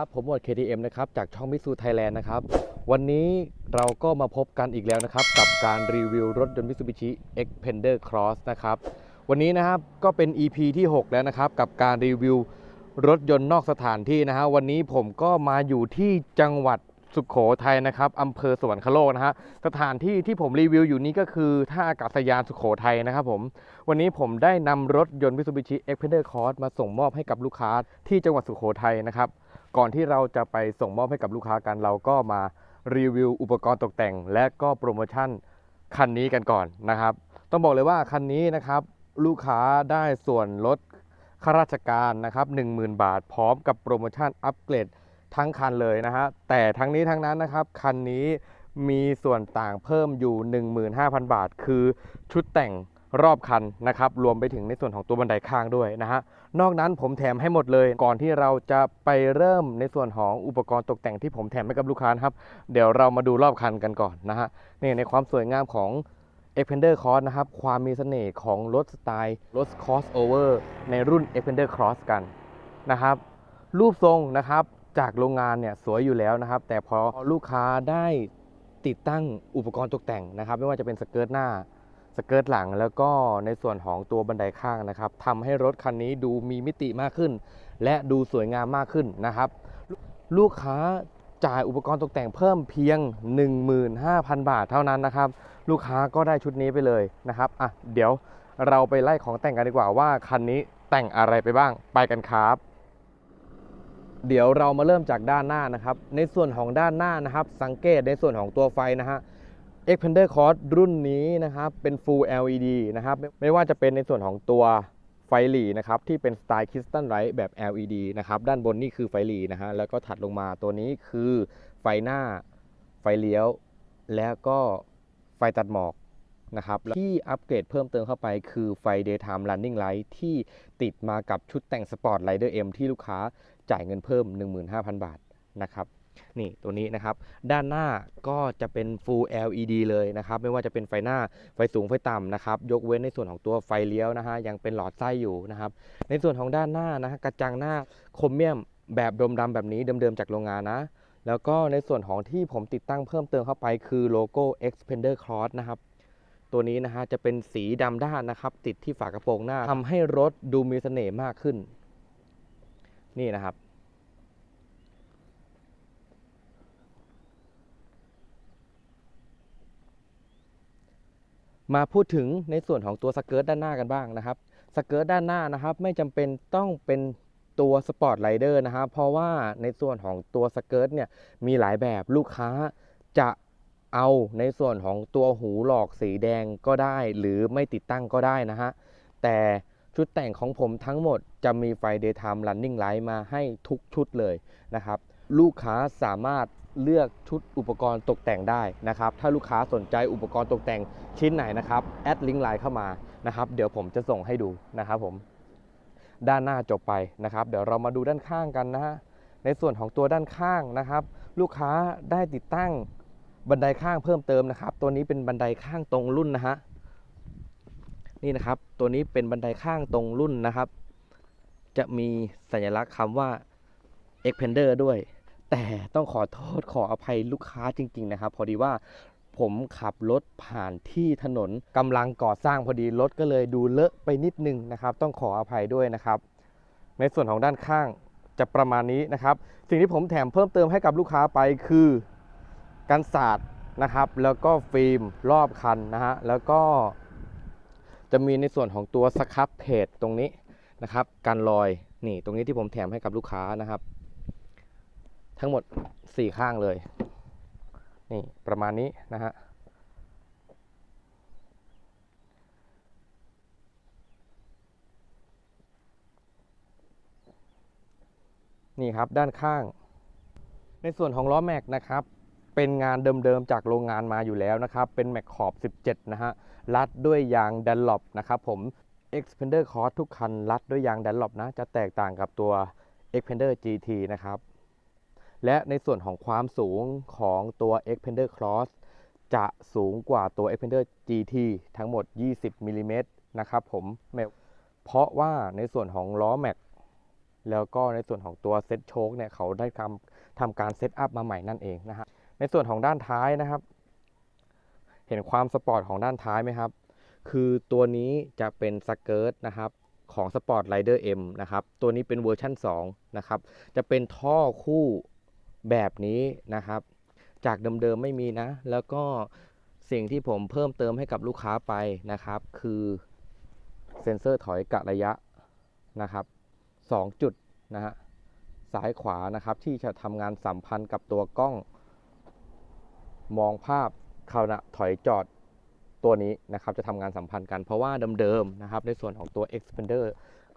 ครับผมหมวด KTM นะครับ จากช่องมิสูไทยแลนด์นะครับ วันนี้เราก็มาพบกันอีกแล้วนะครับ กับการรีวิวรถยนต์ Mitsubishi Xpander Cross นะครับ วันนี้นะครับก็เป็น EP ที่ 6 แล้วนะครับ กับการรีวิวรถยนต์นอกสถานที่นะฮะ วันนี้ผมก็มาอยู่ที่จังหวัดสุขโขทัยนะครับอำเภอสวรรคโลกนะฮะ สถานที่ที่ผมรีวิวอยู่นี้ก็คือท่าอากาศยานสุขโขทัยนะครับผม วันนี้ผมได้นำรถยนต์ Mitsubishi Xpander Cross มาส่งมอบให้กับลูกค้าที่จังหวัดสุขโขทัยนะครับ ก่อนที่เราจะไปส่งมอบให้กับลูกค้ากัน เราก็มารีวิวอุปกรณ์ตกแต่ง และก็โปรโมชั่นคันนี้กันก่อนนะครับ ต้องบอกเลยว่าคันนี้นะครับลูกค้าได้ส่วนลดข้าราชการนะครับ10,000 บาท พร้อมกับโปรโมชั่นอัปเกรดทั้งคันเลยนะฮะแต่ทั้งนี้ทั้งนั้นนะครับคันนี้มีส่วนต่างเพิ่มอยู่ 15,000 บาท คือชุดแต่งรอบคันนะครับ รวมไปถึงในส่วนของตัวบันไดข้างด้วยนะฮะ นอกนั้นผมแถมให้หมดเลย ก่อนที่เราจะไปเริ่มในส่วนของอุปกรณ์ตกแต่งที่ผมแถมให้กับลูกค้านะครับ เดี๋ยวเรามาดูรอบคันกันก่อนนะฮะนี่ในความสวยงามของ Xpander Cross นะครับ ความมีเสน่ห์ของรถสไตล์รถ crossover ในรุ่น Xpander Cross กันนะครับ รูปทรงนะครับจากโรงงานเนี่ยสวยอยู่แล้วนะครับ แต่พอลูกค้าได้ติดตั้งอุปกรณ์ตกแต่งนะครับ ไม่ว่าจะเป็นสเกิร์ตหน้า สเกิร์ตหลังแล้วก็ในส่วนของตัวบันไดข้างนะครับทำให้รถคันนี้ดูมีมิติมากขึ้น และดูสวยงามมากขึ้นนะครับ ลูกค้าจ่ายอุปกรณ์ตกแต่งเพิ่มเพียง 15,000 บาทเท่านั้นนะครับ ลูกค้าก็ได้ชุดนี้ไปเลยนะครับอะเดี๋ยวเราไปไล่ของแต่งกันดีกว่าว่าคันนี้แต่งอะไรไปบ้างไปกันครับเดี๋ยวเรามาเริ่มจากด้านหน้านะครับ ในส่วนของด้านหน้านะครับ สังเกตในส่วนของตัวไฟนะฮะ Xpander Cross รุ่นนี้นะครับเป็น Full LED นะครับไม่ว่าจะเป็นในส่วนของตัวไฟหลีนะครับที่เป็นสไตล์คริสตัลไ i ท์แบบ LED นะครับด้านบนนี่คือไฟหลีนะฮะแล้วก็ถัดลงมาตัวนี้คือไฟหน้าไฟเลี้ยว แล้วก็ไฟตัดหมอกนะครับที่อัปเกรดเพิ่มเติมเข้าไปคือไฟ Daytime Running Light ที่ติดมากับชุดแต่ง Sport Rider M ที่ลูกค้าจ่ายเงินเพิ่ม 15,000 บาทนะครับ นี่ตัวนี้นะครับ ด้านหน้าก็จะเป็น Full LED เลยนะครับ ไม่ว่าจะเป็นไฟหน้าไฟสูงไฟต่ำนะครับ ยกเว้นในส่วนของตัวไฟเลี้ยวนะฮะยังเป็นหลอดไส้อยู่นะครับ ในส่วนของด้านหน้านะฮะกระจังหน้าครเมียมแบบดมดำแบบนี้เดิมๆจากโรงงานนะ แล้วก็ในส่วนของที่ผมติดตั้งเพิ่มเติมเข้าไปคือโลโก้ Xpander Cross นะครับตัวนี้นะฮะจะเป็นสีดำด้านนะครับ ติดที่ฝากระโปรงหน้าทำให้รถดูมีเสน่ห์มากขึ้น นี่นะครับ มาพูดถึงในส่วนของตัวสเกิร์ตด้านหน้ากันบ้างนะครับสเกิร์ตด้านหน้านะครับ ไม่จำเป็นต้องเป็นตัวสปอร์ตไ i เดอร์นะครับเพราะว่าในส่วนของตัวสเกิร์ตเนี่ยมีหลายแบบลูกค้าจะเอาในส่วนของตัวหูหลอกสีแดงก็ได้ หรือไม่ติดตั้งก็ได้นะฮะแต่ชุดแต่งของผมทั้งหมดจะมีไฟ Daytime Running Light มาให้ทุกชุดเลยนะครับ ลูกค้าสามารถ เลือกชุดอุปกรณ์ตกแต่งได้นะครับ ถ้าลูกค้าสนใจอุปกรณ์ตกแต่งชิ้นไหนนะครับแอดลิงก์ไลน์เข้ามานะครับ เดี๋ยวผมจะส่งให้ดูนะครับผมด้านหน้าจบไปนะครับ เดี๋ยวเรามาดูด้านข้างกันนะฮะในส่วนของตัวด้านข้างนะครับ ลูกค้าได้ติดตั้งบันไดข้างเพิ่มเติมนะครับ ตัวนี้เป็นบันไดข้างตรงรุ่นนะฮะนี่นะครับ ตัวนี้เป็นบันไดข้างตรงรุ่นนะครับ จะมีสัญลักษณ์คำว่า Xpander ด้วย แต่ต้องขอโทษขออภัยลูกค้าจริง ๆ นะครับ พอดีว่าผมขับรถผ่านที่ถนนกำลังก่อสร้างพอดีรถก็เลยดูเลอะไปนิดนึงนะครับ ต้องขออภัยด้วยนะครับ ในส่วนของด้านข้างจะประมาณนี้นะครับ สิ่งที่ผมแถมเพิ่มเติมให้กับลูกค้าไปคือกันศาสตร์นะครับ แล้วก็ฟิล์มรอบคันนะฮะแล้วก็จะมีในส่วนของตัวสครับเพจตรงนี้นะครับ การลอยนี่ตรงนี้ที่ผมแถมให้กับลูกค้านะครับ ทั้งหมด 4 ข้างเลย นี่ประมาณนี้นะฮะนี่ครับด้านข้าง ในส่วนของล้อแม็กนะครับเป็นงานเดิมๆจากโรงงานมาอยู่แล้วนะครับ เป็นแม็กขอบ 17 นะฮะ รัดด้วยยางดันล o ปนะครับผม Xpander Cross ทุกคันรัดด้วยยางดันล o ปนะ จะแตกต่างกับตัว Xpander GT นะครับ และในส่วนของความสูงของตัว Xpander Cross จะสูงกว่าตัว Xpander GT ทั้งหมด 20มิลลิเมตรนะครับผมเพราะว่าในส่วนของล้อแม็กแล้วก็ในส่วนของตัวเซ็ตโชคเนี่ยเขาได้ทำทำการเซตอัพมาใหม่นั่นเองนะฮะในส่วนของด้านท้ายนะครับ เห็นความสปอร์ตของด้านท้ายไหมครับ คือตัวนี้จะเป็นสเกิร์ตนะครับของ Sport Rider M นะครับ ตัวนี้เป็นเวอร์ชั่น 2 นะครับ จะเป็นท่อคู่ แบบนี้นะครับ จากเดิมๆไม่มีนะ แล้วก็สิ่งที่ผมเพิ่มเติมให้กับลูกค้าไปนะครับ คือเซ็นเซอร์ถอยกะระยะนะครับ2จุดนะฮะซ้ายขวานะครับ ที่จะทำงานสัมพันธ์กับตัวกล้อง มองภาพขณะถอยจอดตัวนี้นะครับ จะทำงานสัมพันธ์กันเพราะว่าเดิมๆนะครับ ในส่วนของตัว Xpander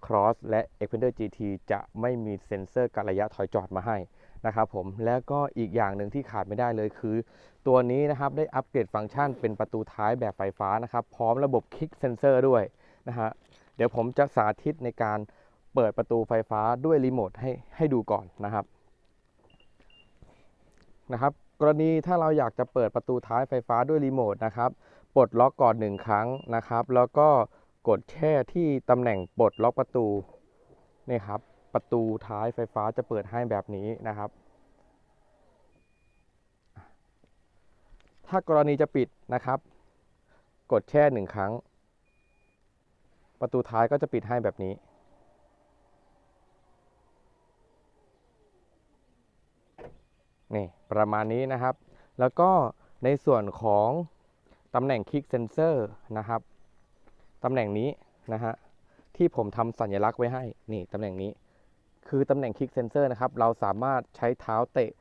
Cross และ Xpander GT จะไม่มีเซ็นเซอร์กะระยะถอยจอดมาให้ นะครับผมแล้วก็อีกอย่างหนึ่งที่ขาดไม่ได้เลยคือ ตัวนี้นะครับได้อัปเกรดฟังก์ชันเป็นประตูท้ายแบบไฟฟ้านะครับพร้อมระบบ Kick Sensor ด้วยนะฮะเดี๋ยวผมจะสาธิตในการเปิดประตูไฟฟ้าด้วยรีโมทให้ให้ดูก่อนนะครับนะครับ กรณีถ้าเราอยากจะเปิดประตูท้ายไฟฟ้าด้วยรีโมทนะครับปลดล็อกก่อนหนึ่งครั้งนะครับ แล้วก็กดแช่ที่ตำแหน่งปลดล็อกประตูนี่ครับ ประตูท้ายไฟฟ้าจะเปิดให้แบบนี้นะครับ ถ้ากรณีจะปิดนะครับ กดแช่หนึ่งครั้ง ประตูท้ายก็จะปิดให้แบบนี้นี่ประมาณนี้นะครับ แล้วก็ในส่วนของตำแหน่งคลิกเซนเซอร์นะครับตำแหน่งนี้นะฮะที่ผมทำสัญลักษณ์ไว้ให้นี่ตำแหน่งนี้ คือตำแหน่งคลิกเซนเซอร์นะครับ เราสามารถใช้เท้าเตะ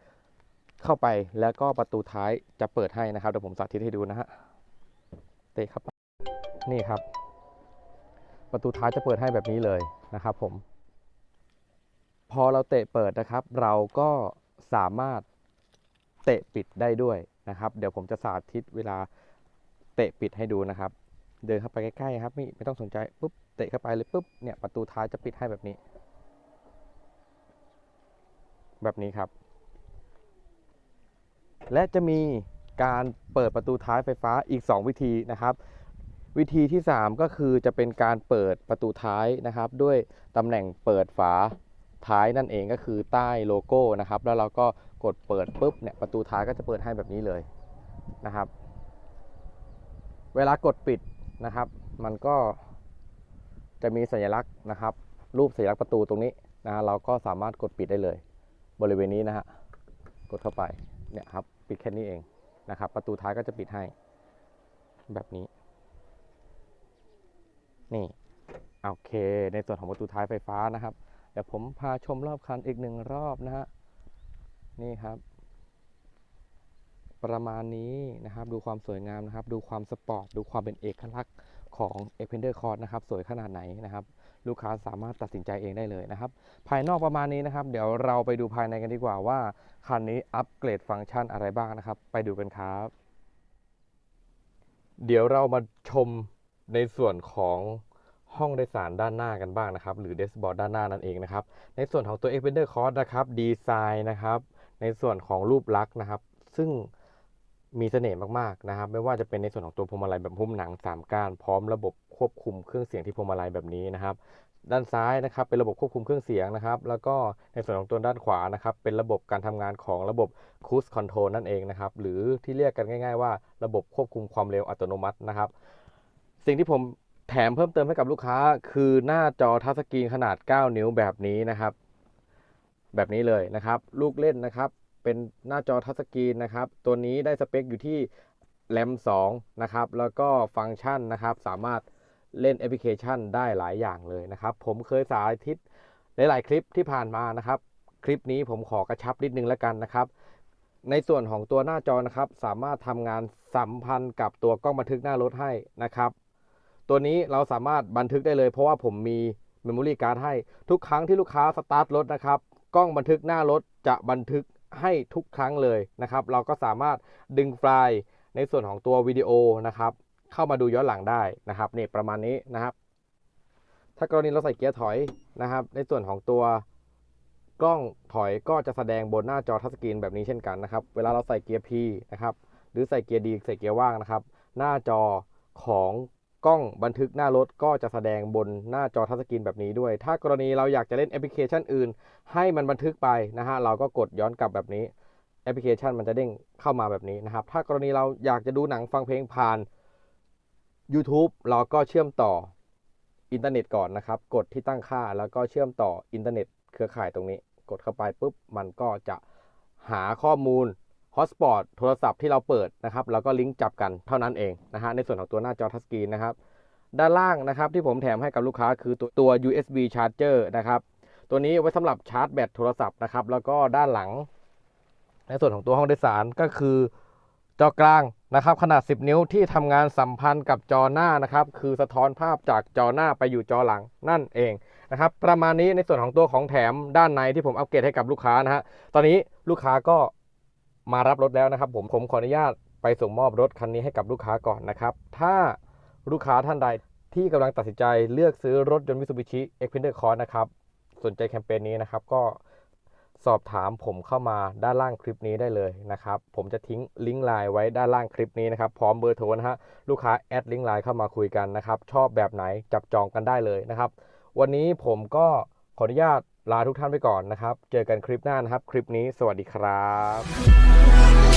เข้าไปแล้วก็ประตูท้ายจะเปิดให้นะครับเดี๋ยวผมสาธิตให้ดูนะฮะเตะเข้าไปนี่ครับ ประตูท้ายจะเปิดให้แบบนี้เลยนะครับ ผม พอเราเตะเปิดนะครับ เราก็สามารถเตะปิดได้ด้วยนะครับ เดี๋ยวผมจะสาธิตเวลาเตะปิดให้ดูนะครับ เดินเข้าไปใกล้ๆครับไม่ไม่ต้องสนใจปุ๊บเตะเข้าไปเลยปุ๊บเนี่ยประตูท้ายจะปิดให้แบบนี้ แบบนี้ครับ และจะมีการเปิดประตูท้ายไฟฟ้าอีก 2 วิธีนะครับ วิธีที่ 3 ก็คือจะเป็นการเปิดประตูท้ายนะครับ ด้วยตำแหน่งเปิดฝาท้ายนั่นเองก็คือใต้โลโก้นะครับ แล้วเราก็กดเปิดปุ๊บเนี่ยประตูท้ายก็จะเปิดให้แบบนี้เลยนะครับ เวลากดปิดนะครับ มันก็จะมีสัญลักษณ์นะครับ รูปสัญลักษณ์ประตูตรงนี้นะฮะเราก็สามารถกดปิดได้เลย บริเวณนี้นะฮะกดเข้าไปเนี่ยครับปิดแค่นี้เองนะครับ ประตูท้ายก็จะปิดให้ แบบนี้ นี่โอเค ในส่วนของประตูท้ายไฟฟ้านะครับเดี๋ยวผมพาชมรอบคันอีกหนึ่งรอบนะฮะนี่ครับ ประมาณนี้นะครับ ดูความสวยงามนะครับ ดูความสปอร์ตดูความเป็นเอกลักษณ์ของ e x p e n d e r Cross นะครับ สวยขนาดไหนนะครับ ลูกค้าสามารถตัดสินใจเองได้เลยนะครับ ภายนอกประมาณนี้นะครับ เดี๋ยวเราไปดูภายในกันดีกว่าว่าคันนี้อัปเกรดฟังก์ชันอะไรบ้างนะครับ ไปดูกันครับ เดี๋ยวเรามาชมในส่วนของห้องโดยสารด้านหน้ากันบ้างนะครับ หรือเดสบอร์ดด้านหน้านั่นเองนะครับ ในส่วนของตัว e x p e n d e r Cross นะครับดีไซน์นะครับ ในส่วนของรูปลักษณ์นะครับ ซึ่ง มีเสน่ห์มากๆนะครับ ไม่ว่าจะเป็นในส่วนของตัวพวงมาลัยแบบหุ้มหนัง 3ก้านพร้อมระบบควบคุมเครื่องเสียงที่พวงมาลัยแบบนี้นะครับ ด้านซ้ายนะครับเป็นระบบควบคุมเครื่องเสียงนะครับ แล้วก็ในส่วนของตัวด้านขวานะครับเป็นระบบการทำงานของระบบ Cruise Control นั่นเองนะครับ หรือที่เรียกกันง่าย ๆ ว่าระบบควบคุมความเร็วอัตโนมัตินะครับ สิ่งที่ผมแถมเพิ่มเติมให้กับลูกค้า คือหน้าจอทัชสกรีนขนาด 9 นิ้วแบบนี้นะครับ แบบนี้เลยนะครับ ลูกเล่นนะครับ เป็นหน้าจอทัชสกรีนนะครับ ตัวนี้ได้สเปคอยู่ที่แรม2นะครับ แล้วก็ฟังก์ชันนะครับ สามารถเล่นแอปพลิเคชันได้หลายอย่างเลยนะครับ ผมเคยสาธิตหลาย ๆ คลิปที่ผ่านมานะครับ คลิปนี้ผมขอกระชับนิดนึงแล้วกันนะครับ ในส่วนของตัวหน้าจอนะครับ สามารถทำงานสัมพันธ์กับตัวกล้องบันทึกหน้ารถให้นะครับ ตัวนี้เราสามารถบันทึกได้เลย เพราะว่าผมมีเมมโมรี่การ์ดให้ทุกครั้งที่ลูกค้าสตาร์ทรถนะครับ กล้องบันทึกหน้ารถจะบันทึก ให้ทุกครั้งเลยนะครับ เราก็สามารถดึงไฟล์ในส่วนของตัววิดีโอนะครับ เข้ามาดูย้อนหลังได้นะครับนี่ประมาณนี้นะครับ ถ้ากรณีเราใส่เกียร์ถอยนะครับ ในส่วนของตัวกล้องถอยก็จะแสดงบนหน้าจอทัชสกรีนแบบนี้เช่นกันนะครับ เวลาเราใส่เกียร์ P นะครับ หรือใส่เกียร์ดีใส่เกียร์ว่างนะครับ หน้าจอของ กล้องบันทึกหน้ารถก็จะแสดงบนหน้าจอทัชสกรีนแบบนี้ด้วย ถ้ากรณีเราอยากจะเล่นแอปพลิเคชันอื่น ให้มันบันทึกไปนะฮะเราก็กดย้อนกลับแบบนี้แอปพลิเคชันมันจะเด้งเข้ามาแบบนี้นะครับ ถ้ากรณีเราอยากจะดูหนังฟังเพลงผ่าน YouTube เราก็เชื่อมต่ออินเทอร์เน็ตก่อนนะครับ กดที่ตั้งค่าแล้วก็เชื่อมต่ออินเทอร์เน็ต เครือข่ายตรงนี้ กดเข้าไปปุ๊บมันก็จะหาข้อมูล ฮอตสปอตโทรศัพท์ที่เราเปิดนะครับแล้วก็ลิงก์จับกันเท่านั้นเองนะฮะในส่วนของตัวหน้าจอทัชสกรีนนะครับด้านล่างนะครับที่ผมแถมให้กับลูกค้าคือตัวตัว USB charger นะครับตัวนี้ไว้สำหรับชาร์จแบตโทรศัพท์นะครับแล้วก็ด้านหลัง ในส่วนของตัวห้องโดยสารก็คือ จอกลางนะครับ ขนาด 10 นิ้วที่ทำงานสัมพันธ์กับจอหน้านะครับคือสะท้อนภาพจากจอหน้าไปอยู่จอหลังนั่นเองนะครับประมาณนี้ในส่วนของตัวของแถมด้านในที่ผมอัปเกรดให้กับลูกค้านะฮะตอนนี้ลูกค้าก็ มารับรถแล้วนะครับ ผมผมขออนุญาตไปส่งมอบรถคันนี้ให้กับลูกค้าก่อนนะครับ ถ้าลูกค้าท่านใดที่กำลังตัดสินใจเลือกซื้อรถยนต์ Mitsubishi Xpander Cross นะครับ สนใจแคมเปญนี้นะครับ ก็สอบถามผมเข้ามาด้านล่างคลิปนี้ได้เลยนะครับ ผมจะทิ้งลิงก์ไลน์ไว้ด้านล่างคลิปนี้นะครับ พร้อมเบอร์โทรนะฮะลูกค้าแอดลิงก์ไลน์เข้ามาคุยกันนะครับ ชอบแบบไหนจับจองกันได้เลยนะครับ วันนี้ผมก็ขออนุญาต ลาทุกท่านไปก่อนนะครับ เจอกันคลิปหน้านะครับ คลิปนี้สวัสดีครับ